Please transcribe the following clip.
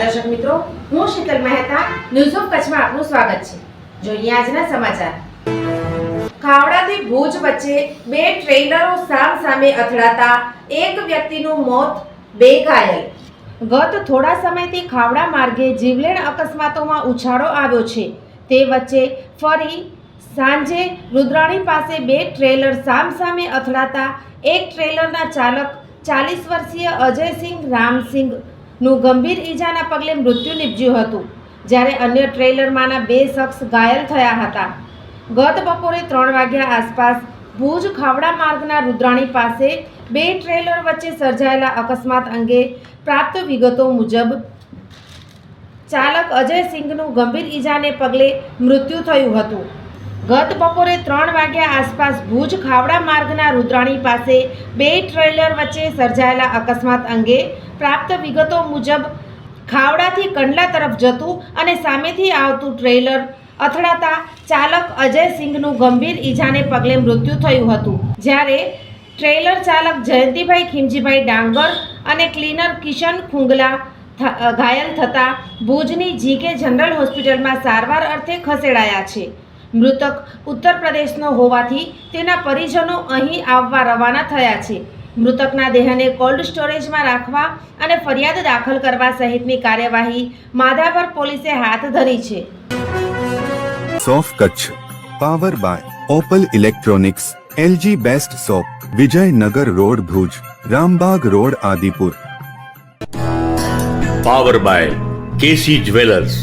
દર્શક મિત્રો. હું શીતલ મહેતા ન્યૂઝ ઓફ કચ્છમાં આપનું સ્વાગત છે. જોઈએ આજના સમાચાર. ખાવડાથી ભુજ વચ્ચે બે ટ્રેલરો સામ સામે અથડાતા એક વ્યક્તિનું મોત બે ઘાયલ ગત થોડા સમયથી ખાવડા માર્ગે જીવલેણ અકસ્માતોમાં ઉછાળો આવ્યો છે. તે વચ્ચે ફરી સાંજે રુદ્રાણી પાસે બે ટ્રેલર સામ સામે અથડાતા એક ટ્રેલરના ચાલક ચાલીસ વર્ષીય અજયસિંહ રામસિંહનું ગંભીર ઈજાના પગલે મૃત્યુ નીપજ્યું હતું. જ્યારે અન્ય ટ્રેલરમાંના બે શખ્સ ઘાયલ થયા હતા. ગત બપોરે ત્રણ વાગ્યા આસપાસ ભુજ ખાવડા માર્ગના રુદ્રાણી પાસે બે ટ્રેલર વચ્ચે સર્જાયેલા અકસ્માત અંગે પ્રાપ્ત વિગતો મુજબ, ચાલક અજય સિંઘનું ગંભીર ઈજાને પગલે મૃત્યુ થયું હતું. ગત બપોરે ત્રણ વાગ્યા આસપાસ ભુજ ખાવડા માર્ગના રુદ્રાણી પાસે બે ટ્રેલર વચ્ચે સર્જાયેલા અકસ્માત અંગે પ્રાપ્ત વિગતો મુજબ ખાવડાથી કંડલા તરફ જતું અને સામેથી આવતું ટ્રેલર અથડાતા ચાલક અજય સિંઘનું ગંભીર ઈજાને પગલે મૃત્યુ થયું હતું. જ્યારે ટ્રેલર ચાલક જયંતિભાઈ ખીમજીભાઈ ડાંગર અને ક્લીનર કિશન ખુંગલા ઘાયલ થતાં ભુજની જીકે જનરલ હોસ્પિટલમાં સારવાર અર્થે ખસેડાયા છે. મૃતક ઉત્તર પ્રદેશનો હોવાથી તેના પરિજનો અહીં આવવા રવાના થયા છે. મૃતકના દેહને કોલ્ડ સ્ટોરેજમાં રાખવા અને ફરિયાદ દાખલ કરવા સહિતની કાર્યવાહી માધાપર પોલીસે હાથ ધરી છે. સોફ Kutch power by Opal electronics LG best shop Vijaynagar road Bhuj Rambag road Adipur. Power by KC jewellers.